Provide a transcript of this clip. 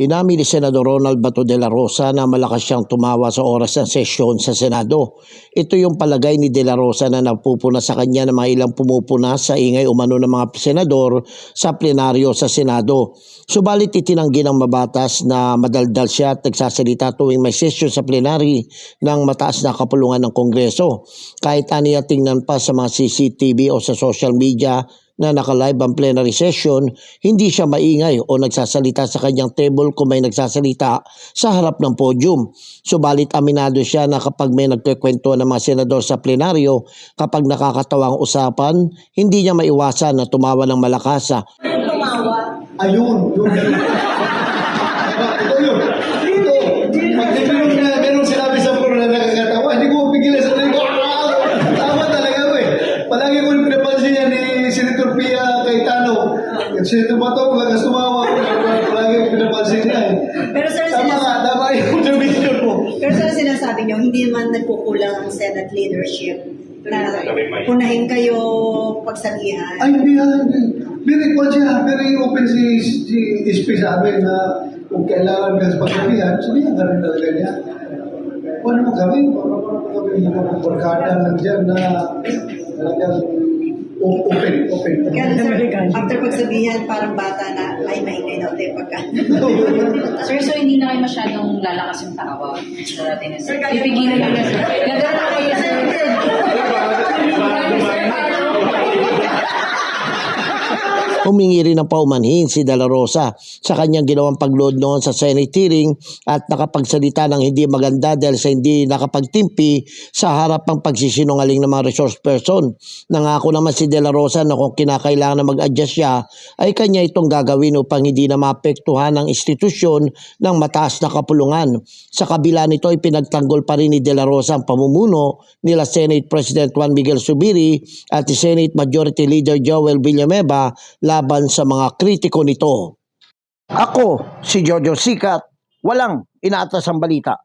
Inamin ni Senador Ronald Bato de la Rosa na malakas siyang tumawa sa oras ng sesyon sa Senado. Ito yung palagay ni de la Rosa na napupuna sa kanya ng mga ilang pumupuna sa ingay umano ng mga senador sa plenaryo sa Senado. Subalit itinanggi ng mabatas na madaldal siya at nagsasalita tuwing may sesyon sa plenary ng mataas na kapulungan ng Kongreso. Kahit aniya tingnan pa sa mga CCTV o sa social media na nakalive ang plenary session, hindi siya maingay o nagsasalita sa kanyang table kung may nagsasalita sa harap ng podium. Subalit aminado siya na kapag may nagkikwento ng mga senador sa plenaryo, kapag nakakatawang usapan, hindi niya maiwasan na tumawa ng malakas. ah. tumawa. Ayun, yun. Ito yun. Ito. Pag meron na meron sinabi sa floor na nakakatawa, hindi ko pigilan sa tayo. Tawa talaga ako eh. Palagi ko yung pinapansin yan ni Senator Pia Cayetano. Senator Bato, lagas tumawa. Palagi ko pinapansin niya eh. Pero sir, Tama nga, tama yung observation mo. pero sir, sinasabi niyo, hindi man nagkukulang ang Senate leadership na punahin kayo pagsabihan. Ay, hindi nga. hindi. Very kwan siya, very open si, si SP sa amin na kung kailangan ka sa pagsabihan, sabihan ka rin talaga niya. Ano mo kami, ano mo kami, hindi mo barkada lang dyan na talagang o- open, open. Kaya sir, after pagsabihan, parang bata na, ay, maingay daw tayo pagka. Sir, so hindi na kayo masyadong lalakas yung tawa. Sir. Pipigilan na sir. Gagana kayo sir. Humingi rin ng paumanhin si De La Rosa sa kanyang ginawang pagload noon sa Senate hearing at nakapagsalita ng hindi maganda dahil sa hindi nakapagtimpi sa harap ng pagsisinungaling ng mga resource person. Nangako naman si De La Rosa na kung kinakailangan na mag-adjust siya ay kanya itong gagawin upang hindi na maapektuhan ang institusyon ng mataas na kapulungan. Sa kabila nito ay pinagtanggol pa rin ni De La Rosa ang pamumuno nila Senate President Juan Miguel Subiri at Senate Majority Leader Joel Villanueva laban sa mga kritiko nito. Ako, si Jojo Sikat, walang inaatas ang balita.